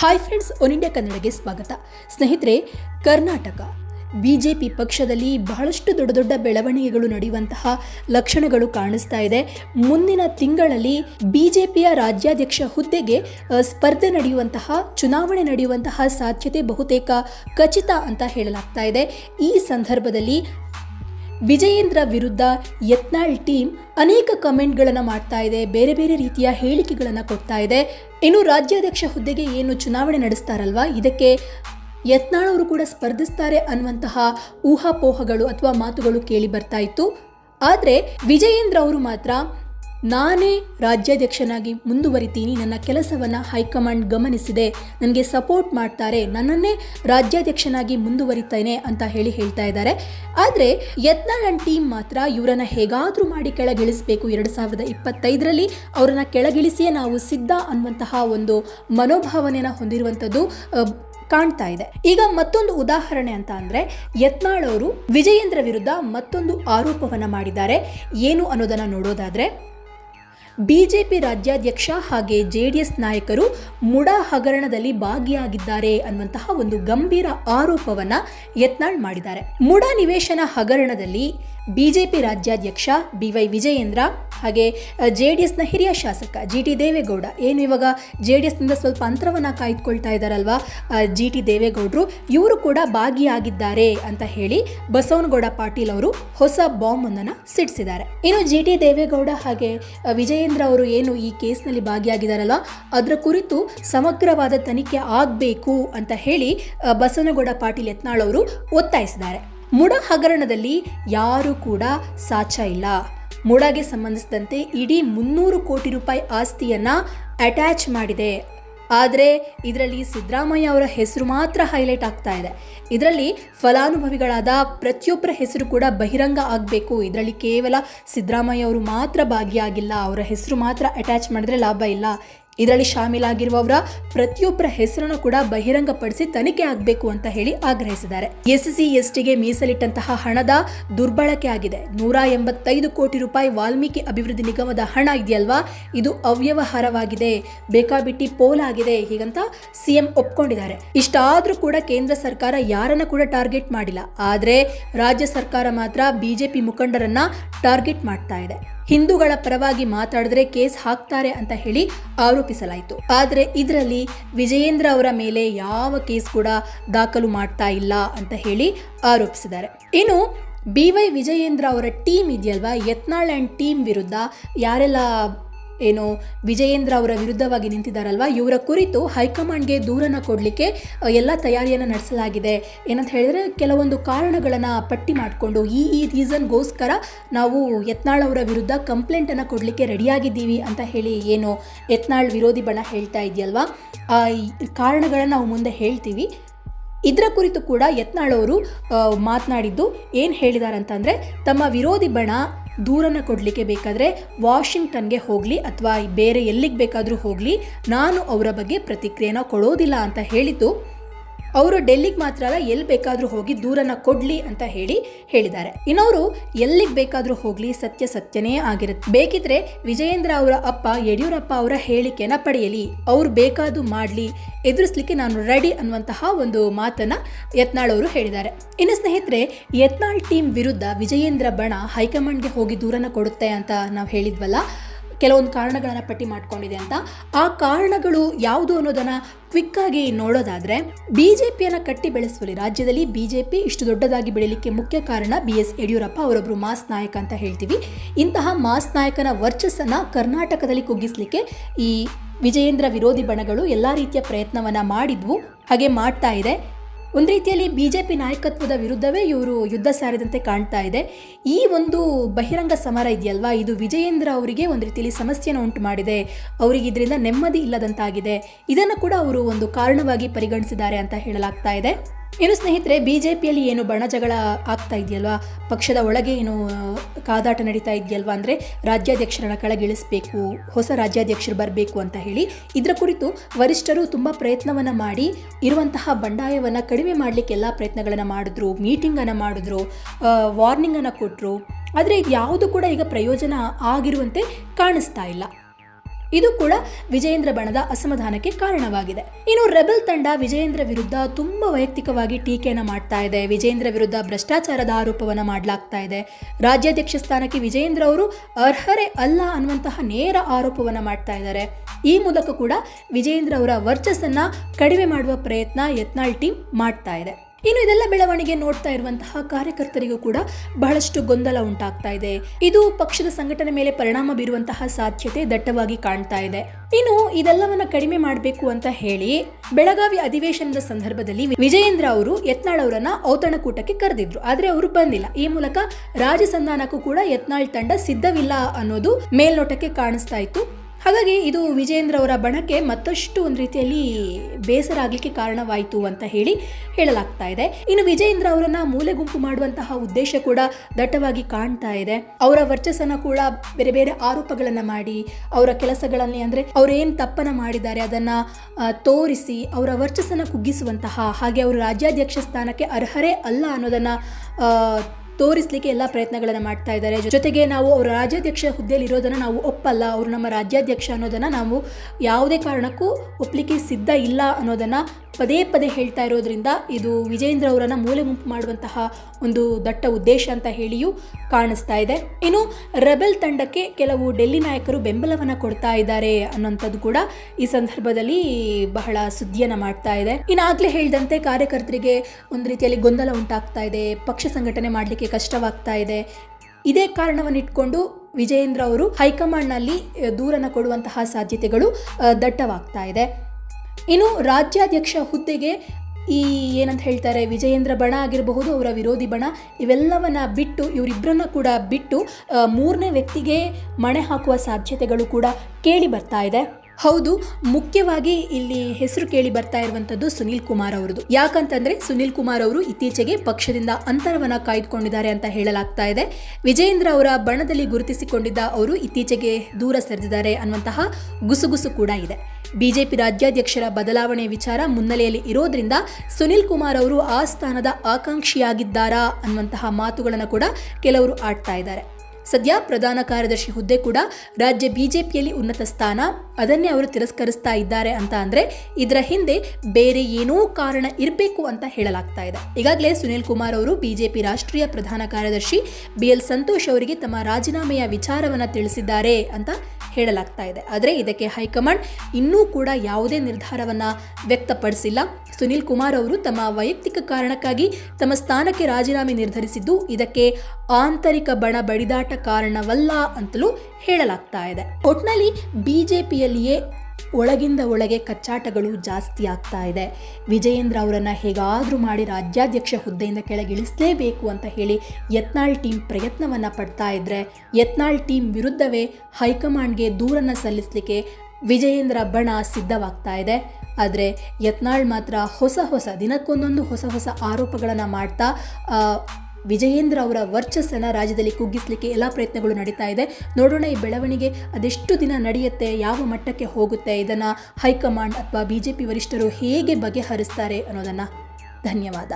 Hi friends one India ಕನ್ನಡಗೆ ಸ್ವಾಗತ. ಸ್ನೇಹಿತರೆ, ಕರ್ನಾಟಕ. ಬಿಜೆಪಿ ಪಕ್ಷದಲ್ಲಿ ಬಹಳಷ್ಟು ದೊಡ್ಡ ದೊಡ್ಡ ಬೆಳವಣಿಗೆಗಳು ನಡೆಯುವಂತಹ ಲಕ್ಷಣಗಳು ಕಾಣಿಸ್ತಾ ಇದೆ. ಮುಂದಿನ ತಿಂಗಳಲ್ಲಿ ಬಿಜೆಪಿಯ ರಾಜ್ಯಾಧ್ಯಕ್ಷ ಹುದ್ದೆಗೆ ಸ್ಪರ್ಧೆ ನಡೆಯುವಂತಹ, ಚುನಾವಣೆ ನಡೆಯುವಂತಹ ಸಾಧ್ಯತೆ ಬಹುತೇಕ ಖಚಿತ ಅಂತ ಹೇಳಲಾಗ್ತಾ ಇದೆ. ಈ ಸಂದರ್ಭದಲ್ಲಿ ವಿಜಯೇಂದ್ರ ವಿರುದ್ಧ ಯತ್ನಾಳ್ ಟೀಮ್ ಅನೇಕ ಕಮೆಂಟ್ಗಳನ್ನು ಮಾಡ್ತಾ ಇದೆ, ಬೇರೆ ಬೇರೆ ರೀತಿಯ ಹೇಳಿಕೆಗಳನ್ನು ಕೊಡ್ತಾ ಇದೆ. ಇನ್ನು ರಾಜ್ಯಾಧ್ಯಕ್ಷ ಹುದ್ದೆಗೆ ಏನು ಚುನಾವಣೆ ನಡೆಸ್ತಾರಲ್ವಾ? ಇದಕ್ಕೆ ಯತ್ನಾಳ್ ಅವರು ಕೂಡ ಸ್ಪರ್ಧಿಸ್ತಾರೆ ಅನ್ನುವಂತಹ ಊಹಾಪೋಹಗಳು ಅಥವಾ ಮಾತುಗಳು ಕೇಳಿ ಬರ್ತಾ ಇತ್ತು. ಆದರೆ ವಿಜಯೇಂದ್ರ ಅವರು ಮಾತ್ರ ನಾನೇ ರಾಜ್ಯಾಧ್ಯಕ್ಷನಾಗಿ ಮುಂದುವರಿತೀನಿ. ನನ್ನ ಕೆಲಸವನ್ನು ಹೈಕಮಾಂಡ್ ಗಮನಿಸಿದೆ. ನನಗೆ ಸಪೋರ್ಟ್ ಮಾಡ್ತಾರೆ. ನನ್ನನ್ನೇ ರಾಜ್ಯಾಧ್ಯಕ್ಷನಾಗಿ ಮುಂದುವರಿತೇನೆ ಅಂತ ಹೇಳಿ ಹೇಳ್ತಾ ಇದ್ದಾರೆ. ಆದರೆ ಯತ್ನಾಳ್ ಅಂಡ್ ಟೀಮ್ ಮಾತ್ರ ಇವರನ್ನು ಹೇಗಾದರೂ ಮಾಡಿ ಕೆಳಗಿಳಿಸಬೇಕು. ಎರಡು ಸಾವಿರದ ಇಪ್ಪತ್ತೈದರಲ್ಲಿ ಅವರನ್ನು ಕೆಳಗಿಳಿಸಿಯೇ ನಾವು ಸಿದ್ಧ ಅನ್ನುವಂತಹ ಒಂದು ಮನೋಭಾವನೆಯನ್ನು ಹೊಂದಿರುವಂಥದ್ದು ಕಾಣ್ತಾ ಇದೆ. ಈಗ ಮತ್ತೊಂದು ಉದಾಹರಣೆ ಅಂತ ಅಂದರೆ ಯತ್ನಾಳ್ ಅವರು ವಿಜಯೇಂದ್ರ ವಿರುದ್ಧ ಮತ್ತೊಂದು ಆರೋಪವನ್ನ ಮಾಡಿದ್ದಾರೆ. ಏನು ಅನ್ನೋದನ್ನ ನೋಡೋದಾದ್ರೆ ಬಿಜೆಪಿ ರಾಜ್ಯಾಧ್ಯಕ್ಷ ಹಾಗೆ ಜೆ ಡಿ ಎಸ್ ನಾಯಕರು ಮುಡಾ ಹಗರಣದಲ್ಲಿ ಭಾಗಿಯಾಗಿದ್ದಾರೆ ಅನ್ನುವಂತಹ ಒಂದು ಗಂಭೀರ ಆರೋಪವನ್ನ ಯತ್ನಾಳ್ ಮಾಡಿದ್ದಾರೆ. ಮುಡಾ ನಿವೇಶನ ಹಗರಣದಲ್ಲಿ ಬಿಜೆಪಿ ರಾಜ್ಯಾಧ್ಯಕ್ಷ ಬಿ ವೈ ವಿಜಯೇಂದ್ರ ಹಾಗೆ ಜೆ ಡಿ ಎಸ್ನ ಹಿರಿಯ ಶಾಸಕ ಜಿ ಟಿ ದೇವೇಗೌಡ ಏನು ಇವಾಗ ಜೆ ಡಿ ಎಸ್ನಿಂದ ಸ್ವಲ್ಪ ಅಂತರವನ್ನು ಕಾಯ್ದುಕೊಳ್ತಾ ಇದ್ದಾರಲ್ವಾ ಜಿ ಟಿ ದೇವೇಗೌಡರು, ಇವರು ಕೂಡ ಭಾಗಿಯಾಗಿದ್ದಾರೆ ಅಂತ ಹೇಳಿ ಬಸವನಗೌಡ ಪಾಟೀಲ್ ಅವರು ಹೊಸ ಬಾಂಬ್ ಒಂದನ್ನು ಸಿಡಿಸಿದ್ದಾರೆ. ಇನ್ನು ಜಿ ಟಿ ದೇವೇಗೌಡ ಹಾಗೆ ವಿಜಯೇಂದ್ರ ಅವರು ಏನು ಈ ಕೇಸ್ನಲ್ಲಿ ಭಾಗಿಯಾಗಿದ್ದಾರಲ್ವ ಅದರ ಕುರಿತು ಸಮಗ್ರವಾದ ತನಿಖೆ ಆಗಬೇಕು ಅಂತ ಹೇಳಿ ಬಸವನಗೌಡ ಪಾಟೀಲ್ ಯತ್ನಾಳ್ ಅವರು ಒತ್ತಾಯಿಸಿದ್ದಾರೆ. ಮುಡ ಹಗರಣದಲ್ಲಿ ಯಾರು ಕೂಡ ಸಾಚ ಇಲ್ಲ. ಮುಡಾಗೆ ಸಂಬಂಧಿಸಿದಂತೆ ಇಡೀ ಮುನ್ನೂರು ಕೋಟಿ ರೂಪಾಯಿ ಆಸ್ತಿಯನ್ನ ಅಟ್ಯಾಚ್ ಮಾಡಿದೆ. ಆದರೆ ಇದರಲ್ಲಿ ಸಿದ್ದರಾಮಯ್ಯ ಅವರ ಹೆಸರು ಮಾತ್ರ ಹೈಲೈಟ್ ಆಗ್ತಾ ಇದೆ. ಇದರಲ್ಲಿ ಫಲಾನುಭವಿಗಳಾದ ಪ್ರತಿಯೊಬ್ಬರ ಹೆಸರು ಕೂಡ ಬಹಿರಂಗ ಆಗಬೇಕು. ಇದರಲ್ಲಿ ಕೇವಲ ಸಿದ್ದರಾಮಯ್ಯ ಅವರು ಮಾತ್ರ ಭಾಗಿಯಾಗಿಲ್ಲ. ಅವರ ಹೆಸರು ಮಾತ್ರ ಅಟ್ಯಾಚ್ ಮಾಡಿದ್ರೆ ಲಾಭ ಇಲ್ಲ. ಇದರಲ್ಲಿ ಶಾಮೀಲಾಗಿರುವವರ ಪ್ರತಿಯೊಬ್ಬರ ಹೆಸರನ್ನು ಕೂಡ ಬಹಿರಂಗಪಡಿಸಿ ತನಿಖೆ ಆಗಬೇಕು ಅಂತ ಹೇಳಿ ಆಗ್ರಹಿಸಿದ್ದಾರೆ. ಎಸ್ಸಿ ಎಸ್ಟಿಗೆ ಎಸ್ ಟಿಗೆ ಮೀಸಲಿಟ್ಟಂತಹ ಹಣದ ದುರ್ಬಳಕೆ ಆಗಿದೆ. ನೂರ ಎಂಬತ್ತೈದು ಕೋಟಿ ರೂಪಾಯಿ ವಾಲ್ಮೀಕಿ ಅಭಿವೃದ್ಧಿ ನಿಗಮದ ಹಣ ಇದೆಯಲ್ವಾ? ಇದು ಅವ್ಯವಹಾರವಾಗಿದೆ. ಬೇಕಾಬಿಟ್ಟಿ ಪೋಲ್ ಆಗಿದೆ ಹೀಗಂತ ಸಿಎಂ ಒಪ್ಕೊಂಡಿದ್ದಾರೆ. ಇಷ್ಟಾದ್ರೂ ಕೂಡ ಕೇಂದ್ರ ಸರ್ಕಾರ ಯಾರನ್ನ ಕೂಡ ಟಾರ್ಗೆಟ್ ಮಾಡಿಲ್ಲ. ಆದರೆ ರಾಜ್ಯ ಸರ್ಕಾರ ಮಾತ್ರ ಬಿಜೆಪಿ ಮುಖಂಡರನ್ನ ಟಾರ್ಗೆಟ್ ಮಾಡ್ತಾ ಇದೆ. ಹಿಂದೂಗಳ ಪರವಾಗಿ ಮಾತಾಡಿದ್ರೆ ಕೇಸ್ ಹಾಕ್ತಾರೆ ಅಂತ ಹೇಳಿ ಆರೋಪಿಸಲಾಯಿತು. ಆದರೆ ಇದರಲ್ಲಿ ವಿಜಯೇಂದ್ರ ಅವರ ಮೇಲೆ ಯಾವ ಕೇಸ್ ಕೂಡ ದಾಖಲು ಮಾಡ್ತಾ ಇಲ್ಲ ಅಂತ ಹೇಳಿ ಆರೋಪಿಸಿದ್ದಾರೆ. ಇನ್ನು ಬಿ ವೈ ವಿಜಯೇಂದ್ರ ಅವರ ಟೀಮ್ ಇದೆಯಲ್ವಾ? ಯತ್ನಾಳ್ ಆ್ಯಂಡ್ ಟೀಮ್ ವಿರುದ್ಧ ಯಾರೆಲ್ಲ ಏನು ವಿಜಯೇಂದ್ರ ಅವರ ವಿರುದ್ಧವಾಗಿ ನಿಂತಿದ್ದಾರಲ್ವ? ಇವರ ಕುರಿತು ಹೈಕಮಾಂಡ್ಗೆ ದೂರನ್ನು ಕೊಡಲಿಕ್ಕೆ ಎಲ್ಲ ತಯಾರಿಯನ್ನು ನಡೆಸಲಾಗಿದೆ. ಏನಂತ ಹೇಳಿದ್ರೆ, ಕೆಲವೊಂದು ಕಾರಣಗಳನ್ನು ಪಟ್ಟಿ ಮಾಡಿಕೊಂಡು ಈ ಈ ರೀಸನ್ಗೋಸ್ಕರ ನಾವು ಯತ್ನಾಳ್ ಅವರ ವಿರುದ್ಧ ಕಂಪ್ಲೇಂಟನ್ನು ಕೊಡಲಿಕ್ಕೆ ರೆಡಿಯಾಗಿದ್ದೀವಿ ಅಂತ ಹೇಳಿ ಏನು ಯತ್ನಾಳ್ ವಿರೋಧಿ ಬಣ ಹೇಳ್ತಾ ಇದೆಯಲ್ವಾ? ಆ ಕಾರಣಗಳನ್ನು ನಾವು ಮುಂದೆ ಹೇಳ್ತೀವಿ. ಇದರ ಕುರಿತು ಕೂಡ ಯತ್ನಾಳ್ ಅವರು ಮಾತನಾಡಿದ್ದು ಏನು ಹೇಳಿದ್ದಾರೆ ಅಂತಂದರೆ ತಮ್ಮ ವಿರೋಧಿ ಬಣ ದೂರನ್ನು ಕೊಡಲಿಕ್ಕೆ ಬೇಕಾದರೆ ವಾಷಿಂಗ್ಟನ್ಗೆ ಹೋಗಲಿ ಅಥವಾ ಬೇರೆ ಎಲ್ಲಿಗೆ ಬೇಕಾದರೂ ಹೋಗಲಿ, ನಾನು ಅವರ ಬಗ್ಗೆ ಪ್ರತಿಕ್ರಿಯೆನ ಕೊಡೋದಿಲ್ಲ ಅಂತ ಹೇಳಿದ್ದು. ಅವರು ಡೆಲ್ಲಿಗೆ ಮಾತ್ರ ಅಲ್ಲ, ಎಲ್ಲಿ ಬೇಕಾದರೂ ಹೋಗಿ ದೂರನ ಕೊಡ್ಲಿ ಅಂತ ಹೇಳಿ ಹೇಳಿದ್ದಾರೆ. ಇನ್ನವರು ಎಲ್ಲಿಗೆ ಬೇಕಾದರೂ ಹೋಗಲಿ, ಸತ್ಯ ಸತ್ಯನೇ ಆಗಿರುತ್ತೆ. ಬೇಕಿದ್ರೆ ವಿಜಯೇಂದ್ರ ಅವರ ಅಪ್ಪ, ಯಡಿಯೂರಪ್ಪ ಅವರ ಹೇಳಿಕೆನ ಪಡೆಯಲಿ. ಅವ್ರು ಬೇಕಾದು ಮಾಡಲಿ, ಎದುರಿಸ್ಲಿಕ್ಕೆ ನಾನು ರೆಡಿ ಅನ್ನುವಂತಹ ಒಂದು ಮಾತನ್ನ ಯತ್ನಾಳ್ ಅವರು ಹೇಳಿದ್ದಾರೆ. ಇನ್ನು ಸ್ನೇಹಿತರೆ, ಯತ್ನಾಳ್ ಟೀಮ್ ವಿರುದ್ಧ ವಿಜಯೇಂದ್ರ ಬಣ ಹೈಕಮಾಂಡ್ಗೆ ಹೋಗಿ ದೂರನ ಕೊಡುತ್ತೆ ಅಂತ ನಾವು ಹೇಳಿದ್ವಲ್ಲ ಕೆಲವೊಂದು ಕಾರಣಗಳನ್ನು ಪಟ್ಟಿ ಮಾಡ್ಕೊಂಡಿದೆ ಅಂತ. ಆ ಕಾರಣಗಳು ಯಾವುದು ಅನ್ನೋದನ್ನ ಕ್ವಿಕ್ ಆಗಿ ನೋಡೋದಾದ್ರೆ ಪಿಯನ್ನು ಕಟ್ಟಿ ಬೆಳೆಸುವಲ್ಲಿ ರಾಜ್ಯದಲ್ಲಿ ಬಿಜೆಪಿ ಇಷ್ಟು ದೊಡ್ಡದಾಗಿ ಬೆಳೀಲಿಕ್ಕೆ ಮುಖ್ಯ ಕಾರಣ ಬಿ ಎಸ್ ಯಡಿಯೂರಪ್ಪ ಅವರೊಬ್ಬರು ಮಾಸ್ ನಾಯಕ ಅಂತ ಹೇಳ್ತೀವಿ. ಇಂತಹ ಮಾಸ್ ನಾಯಕನ ವರ್ಚಸ್ಸನ್ನು ಕರ್ನಾಟಕದಲ್ಲಿ ಕುಗ್ಗಿಸಲಿಕ್ಕೆ ಈ ವಿಜಯೇಂದ್ರ ವಿರೋಧಿ ಬಣಗಳು ಎಲ್ಲ ರೀತಿಯ ಪ್ರಯತ್ನವನ್ನು ಮಾಡಿದ್ವು. ಹಾಗೆ ಮಾಡ್ತಾ ಇದೆ. ಒಂದು ರೀತಿಯಲ್ಲಿ ಬಿ ಜೆ ಪಿ ನಾಯಕತ್ವದ ವಿರುದ್ಧವೇ ಇವರು ಯುದ್ಧ ಸಾರಿದಂತೆ ಕಾಣ್ತಾ ಇದೆ. ಈ ಒಂದು ಬಹಿರಂಗ ಸಮರ ಇದೆಯಲ್ವಾ? ಇದು ವಿಜಯೇಂದ್ರ ಅವರಿಗೆ ಒಂದು ರೀತಿಯಲ್ಲಿ ಸಮಸ್ಯೆಯನ್ನು ಉಂಟು ಮಾಡಿದೆ. ಅವರಿಗೆ ಇದರಿಂದ ನೆಮ್ಮದಿ ಇಲ್ಲದಂತಾಗಿದೆ. ಇದನ್ನು ಕೂಡ ಅವರು ಒಂದು ಕಾರಣವಾಗಿ ಪರಿಗಣಿಸಿದ್ದಾರೆ ಅಂತ ಹೇಳಲಾಗ್ತಾ ಇದೆ. ಇನ್ನು ಸ್ನೇಹಿತರೆ ಬಿ ಜೆ ಪಿಯಲ್ಲಿ ಏನು ಬಣ ಜಗಳ ಆಗ್ತಾ ಇದೆಯಲ್ವಾ? ಪಕ್ಷದ ಒಳಗೆ ಏನು ಕಾದಾಟ ನಡೀತಾ ಇದೆಯಲ್ವಾ? ಅಂದರೆ ರಾಜ್ಯಾಧ್ಯಕ್ಷರನ್ನ ಕೆಳಗಿಳಿಸಬೇಕು, ಹೊಸ ರಾಜ್ಯಾಧ್ಯಕ್ಷರು ಬರಬೇಕು ಅಂತ ಹೇಳಿ. ಇದರ ಕುರಿತು ವರಿಷ್ಠರು ತುಂಬ ಪ್ರಯತ್ನವನ್ನು ಮಾಡಿ, ಇರುವಂತಹ ಬಂಡಾಯವನ್ನು ಕಡಿಮೆ ಮಾಡಲಿಕ್ಕೆ ಎಲ್ಲ ಪ್ರಯತ್ನಗಳನ್ನು ಮಾಡಿದ್ರು, ಮೀಟಿಂಗನ್ನು ಮಾಡಿದ್ರು ವಾರ್ನಿಂಗನ್ನು ಕೊಟ್ಟರು ಆದರೆ ಇದು ಯಾವುದು ಕೂಡ ಈಗ ಪ್ರಯೋಜನ ಆಗಿರುವಂತೆ ಕಾಣಿಸ್ತಾ ಇಲ್ಲ. ಇದು ಕೂಡ ವಿಜಯೇಂದ್ರ ಬಣದ ಅಸಮಾಧಾನಕ್ಕೆ ಕಾರಣವಾಗಿದೆ. ಇನ್ನು ರೆಬೆಲ್ ತಂಡ ವಿಜಯೇಂದ್ರ ವಿರುದ್ಧ ತುಂಬಾ ವೈಯಕ್ತಿಕವಾಗಿ ಟೀಕೆಯನ್ನು ಮಾಡ್ತಾ ಇದೆ. ವಿಜಯೇಂದ್ರ ವಿರುದ್ಧ ಭ್ರಷ್ಟಾಚಾರದ ಆರೋಪವನ್ನ ಮಾಡಲಾಗ್ತಾ ಇದೆ. ರಾಜ್ಯಾಧ್ಯಕ್ಷ ಸ್ಥಾನಕ್ಕೆ ವಿಜಯೇಂದ್ರ ಅವರು ಅರ್ಹರೇ ಅಲ್ಲ ಅನ್ನುವಂತಹ ನೇರ ಆರೋಪವನ್ನ ಮಾಡ್ತಾ ಇದ್ದಾರೆ. ಈ ಮೂಲಕ ಕೂಡ ವಿಜಯೇಂದ್ರ ಅವರ ವರ್ಚಸ್ಸನ್ನ ಕಡಿಮೆ ಮಾಡುವ ಪ್ರಯತ್ನ ಯತ್ನಾಳ್ ಟೀಮ್ ಮಾಡ್ತಾ ಇದೆ. ಇನ್ನು ಇದೆಲ್ಲ ಬೆಳವಣಿಗೆ ನೋಡ್ತಾ ಇರುವಂತಹ ಕಾರ್ಯಕರ್ತರಿಗೂ ಕೂಡ ಬಹಳಷ್ಟು ಗೊಂದಲ ಉಂಟಾಗ್ತಾ ಇದೆ. ಇದು ಪಕ್ಷದ ಸಂಘಟನೆ ಮೇಲೆ ಪರಿಣಾಮ ಬೀರುವಂತಹ ಸಾಧ್ಯತೆ ದಟ್ಟವಾಗಿ ಕಾಣ್ತಾ ಇದೆ. ಇನ್ನು ಇದೆಲ್ಲವನ್ನ ಕಡಿಮೆ ಮಾಡಬೇಕು ಅಂತ ಹೇಳಿ ಬೆಳಗಾವಿ ಅಧಿವೇಶನದ ಸಂದರ್ಭದಲ್ಲಿ ವಿಜಯೇಂದ್ರ ಅವರು ಯತ್ನಾಳ್ ಅವರನ್ನ ಔತಣಕೂಟಕ್ಕೆ ಕರೆದಿದ್ರು. ಆದ್ರೆ ಅವರು ಬಂದಿಲ್ಲ. ಈ ಮೂಲಕ ರಾಜಸಂಧಾನಕ್ಕೂ ಕೂಡ ಯತ್ನಾಳ್ ತಂಡ ಸಿದ್ಧವಿಲ್ಲ ಅನ್ನೋದು ಮೇಲ್ನೋಟಕ್ಕೆ ಕಾಣಿಸ್ತಾ ಇತ್ತು. ಹಾಗಾಗಿ ಇದು ವಿಜೇಂದ್ರ ಅವರ ಬಣಕ್ಕೆ ಮತ್ತಷ್ಟು ಒಂದು ರೀತಿಯಲ್ಲಿ ಬೇಸರ ಆಗಲಿಕ್ಕೆ ಕಾರಣವಾಯಿತು ಅಂತ ಹೇಳಿ ಹೇಳಲಾಗ್ತಾ ಇದೆ. ಇನ್ನು ವಿಜಯೇಂದ್ರ ಅವರನ್ನ ಮೂಲೆ ಗುಂಪು ಮಾಡುವಂತಹ ಉದ್ದೇಶ ಕೂಡ ದಟ್ಟವಾಗಿ ಕಾಣ್ತಾ ಇದೆ. ಅವರ ವರ್ಚಸ್ಸನ್ನ ಕೂಡ ಬೇರೆ ಬೇರೆ ಆರೋಪಗಳನ್ನ ಮಾಡಿ, ಅವರ ಕೆಲಸಗಳಲ್ಲಿ ಅಂದ್ರೆ ಅವರೇನು ತಪ್ಪನ ಮಾಡಿದ್ದಾರೆ ಅದನ್ನ ತೋರಿಸಿ ಅವರ ವರ್ಚಸ್ಸನ್ನ ಕುಗ್ಗಿಸುವಂತಹ ಹಾಗೆ ಅವರು ರಾಜ್ಯಾಧ್ಯಕ್ಷ ಸ್ಥಾನಕ್ಕೆ ಅರ್ಹರೇ ಅಲ್ಲ ಅನ್ನೋದನ್ನ ತೋರಿಸಲಿಕ್ಕೆ ಎಲ್ಲ ಪ್ರಯತ್ನಗಳನ್ನು ಮಾಡ್ತಾ ಇದ್ದಾರೆ. ಜೊತೆಗೆ ನಾವು ಅವರು ರಾಜ್ಯಾಧ್ಯಕ್ಷ ಹುದ್ದೆಯಲ್ಲಿ ಇರೋದನ್ನ ನಾವು ಒಪ್ಪಲ್ಲ, ಅವರು ನಮ್ಮ ರಾಜ್ಯಾಧ್ಯಕ್ಷ ಅನ್ನೋದನ್ನ ನಾವು ಯಾವುದೇ ಕಾರಣಕ್ಕೂ ಒಪ್ಪಲಿಕ್ಕೆ ಸಿದ್ಧ ಇಲ್ಲ ಅನ್ನೋದನ್ನ ಪದೇ ಪದೇ ಹೇಳ್ತಾ ಇರೋದ್ರಿಂದ ಇದು ವಿಜೇಂದ್ರ ಅವರನ್ನ ಮೂಲೆ ಗುಂಪು ಮಾಡುವಂತಹ ಒಂದು ದಟ್ಟ ಉದ್ದೇಶ ಅಂತ ಹೇಳಿಯೂ ಕಾಣಿಸ್ತಾ ಇದೆ. ಇನ್ನು ರೆಬೆಲ್ ತಂಡಕ್ಕೆ ಕೆಲವು ಡೆಲ್ಲಿ ನಾಯಕರು ಬೆಂಬಲವನ್ನ ಕೊಡ್ತಾ ಇದ್ದಾರೆ ಅನ್ನೋಂಥದ್ದು ಕೂಡ ಈ ಸಂದರ್ಭದಲ್ಲಿ ಬಹಳ ಸುದ್ದಿಯನ್ನ ಮಾಡ್ತಾ ಇದೆ. ಇನ್ನಾಗಲೇ ಹೇಳಿದಂತೆ ಕಾರ್ಯಕರ್ತರಿಗೆ ಒಂದು ರೀತಿಯಲ್ಲಿ ಗೊಂದಲ ಉಂಟಾಗ್ತಾ ಇದೆ. ಪಕ್ಷ ಸಂಘಟನೆ ಮಾಡಲಿಕ್ಕೆ ಕಷ್ಟವಾಗ್ತಾ ಇದೆ. ಇದೇ ಕಾರಣವನ್ನು ಇಟ್ಕೊಂಡು ವಿಜಯೇಂದ್ರ ಅವರು ಹೈಕಮಾಂಡ್ನಲ್ಲಿ ದೂರನ್ನು ಕೊಡುವಂತಹ ಸಾಧ್ಯತೆಗಳು ದಟ್ಟವಾಗ್ತಾ ಇದೆ. ಇನ್ನು ರಾಜ್ಯಾಧ್ಯಕ್ಷ ಹುದ್ದೆಗೆ ಈ ಏನಂತ ಹೇಳ್ತಾರೆ, ವಿಜಯೇಂದ್ರ ಬಣ ಆಗಿರಬಹುದು, ಅವರ ವಿರೋಧಿ ಬಣ, ಇವೆಲ್ಲವನ್ನ ಬಿಟ್ಟು ಇವರಿಬ್ಬರನ್ನ ಕೂಡ ಬಿಟ್ಟು ಮೂರನೇ ವ್ಯಕ್ತಿಗೆ ಮಣೆ ಹಾಕುವ ಸಾಧ್ಯತೆಗಳು ಕೂಡ ಕೇಳಿ ಬರ್ತಾ ಇದೆ. ಹೌದು, ಮುಖ್ಯವಾಗಿ ಇಲ್ಲಿ ಹೆಸರು ಕೇಳಿ ಬರ್ತಾ ಇರುವಂತದ್ದು ಸುನಿಲ್ ಕುಮಾರ್ ಅವರದು ಯಾಕಂತಂದ್ರೆ ಸುನಿಲ್ ಕುಮಾರ್ ಅವರು ಇತ್ತೀಚೆಗೆ ಪಕ್ಷದಿಂದ ಅಂತರವನ್ನ ಕಾಯ್ದುಕೊಂಡಿದ್ದಾರೆ ಅಂತ ಹೇಳಲಾಗ್ತಾ ಇದೆ. ವಿಜಯೇಂದ್ರ ಅವರ ಬಣದಲ್ಲಿ ಗುರುತಿಸಿಕೊಂಡಿದ್ದ ಅವರು ಇತ್ತೀಚೆಗೆ ದೂರ ಸರಿದಿದ್ದಾರೆ ಅನ್ನುವಂತಹ ಗುಸುಗುಸು ಕೂಡ ಇದೆ. ಬಿಜೆಪಿ ರಾಜ್ಯಾಧ್ಯಕ್ಷರ ಬದಲಾವಣೆ ವಿಚಾರ ಮುನ್ನೆಲೆಯಲ್ಲಿ ಇರೋದ್ರಿಂದ ಸುನಿಲ್ ಕುಮಾರ್ ಅವರು ಆ ಸ್ಥಾನದ ಆಕಾಂಕ್ಷಿಯಾಗಿದ್ದಾರಾ ಅನ್ನುವಂತಹ ಮಾತುಗಳನ್ನು ಕೂಡ ಕೆಲವರು ಆಡ್ತಾ ಇದ್ದಾರೆ. ಸದ್ಯ ಪ್ರಧಾನ ಕಾರ್ಯದರ್ಶಿ ಹುದ್ದೆ ಕೂಡ ರಾಜ್ಯ ಬಿಜೆಪಿಯಲ್ಲಿ ಉನ್ನತ ಸ್ಥಾನ. ಅದನ್ನೇ ಅವರು ತಿರಸ್ಕರಿಸ್ತಾ ಇದ್ದಾರೆ ಅಂತ ಅಂದ್ರೆ ಇದರ ಹಿಂದೆ ಬೇರೆ ಏನೋ ಕಾರಣ ಇರಬೇಕು ಅಂತ ಹೇಳಲಾಗ್ತಾ ಇದೆ. ಈಗಾಗಲೇ ಸುನಿಲ್ ಕುಮಾರ್ ಅವರು ಬಿಜೆಪಿ ರಾಷ್ಟ್ರೀಯ ಪ್ರಧಾನ ಕಾರ್ಯದರ್ಶಿ ಬಿ ಎಲ್ ಸಂತೋಷ್ ಅವರಿಗೆ ತಮ್ಮ ರಾಜೀನಾಮೆಯ ವಿಚಾರವನ್ನ ತಿಳಿಸಿದ್ದಾರೆ ಅಂತ ಹೇಳಲಾಗ್ತಾ ಇದೆ. ಆದರೆ ಇದಕ್ಕೆ ಹೈಕಮಾಂಡ್ ಇನ್ನೂ ಕೂಡ ಯಾವುದೇ ನಿರ್ಧಾರವನ್ನ ವ್ಯಕ್ತಪಡಿಸಿಲ್ಲ. ಸುನಿಲ್ ಕುಮಾರ್ ಅವರು ತಮ್ಮ ವೈಯಕ್ತಿಕ ಕಾರಣಕ್ಕಾಗಿ ತಮ್ಮ ಸ್ಥಾನಕ್ಕೆ ರಾಜೀನಾಮೆ ನಿರ್ಧರಿಸಿದ್ದು ಇದಕ್ಕೆ ಆಂತರಿಕ ಬಣ ಬಡಿದಾಟ ಕಾರಣವಲ್ಲ ಅಂತಲೂ ಹೇಳಲಾಗ್ತಾ ಇದೆ. ಒಟ್ನಲ್ಲಿ ಬಿಜೆಪಿಯಲ್ಲಿಯೇ ಒಳಗಿಂದ ಒಳಗೆ ಕಚ್ಚಾಟಗಳು ಜಾಸ್ತಿ ಆಗ್ತಾ ಇದೆ. ವಿಜಯೇಂದ್ರ ಅವರನ್ನು ಹೇಗಾದರೂ ಮಾಡಿ ರಾಜ್ಯಾಧ್ಯಕ್ಷ ಹುದ್ದೆಯಿಂದ ಕೆಳಗಿಳಿಸಲೇಬೇಕು ಅಂತ ಹೇಳಿ ಯತ್ನಾಳ್ ಟೀಮ್ ಪ್ರಯತ್ನವನ್ನು ಪಡ್ತಾ ಇದ್ರೆ, ಯತ್ನಾಳ್ ಟೀಮ್ ವಿರುದ್ಧವೇ ಹೈಕಮಾಂಡ್ಗೆ ದೂರನ್ನು ಸಲ್ಲಿಸಲಿಕ್ಕೆ ವಿಜಯೇಂದ್ರ ಬಣ ಸಿದ್ಧವಾಗ್ತಾ ಇದೆ. ಆದರೆ ಯತ್ನಾಳ್ ಮಾತ್ರ ಹೊಸ ಹೊಸ ದಿನಕ್ಕೊಂದೊಂದು ಹೊಸ ಹೊಸ ಆರೋಪಗಳನ್ನು ಮಾಡ್ತಾ ವಿಜಯೇಂದ್ರ ಅವರ ವರ್ಚಸ್ಸನ್ನು ರಾಜ್ಯದಲ್ಲಿ ಕುಗ್ಗಿಸಲಿಕ್ಕೆ ಎಲ್ಲ ಪ್ರಯತ್ನಗಳು ನಡೀತಾ ಇದೆ. ನೋಡೋಣ ಈ ಬೆಳವಣಿಗೆ ಅದೆಷ್ಟು ದಿನ ನಡೆಯುತ್ತೆ, ಯಾವ ಮಟ್ಟಕ್ಕೆ ಹೋಗುತ್ತೆ, ಇದನ್ನು ಹೈಕಮಾಂಡ್ ಅಥವಾ ಬಿ ಜೆ ಪಿ ವರಿಷ್ಠರು ಹೇಗೆ ಬಗೆಹರಿಸ್ತಾರೆ ಅನ್ನೋದನ್ನು. ಧನ್ಯವಾದ.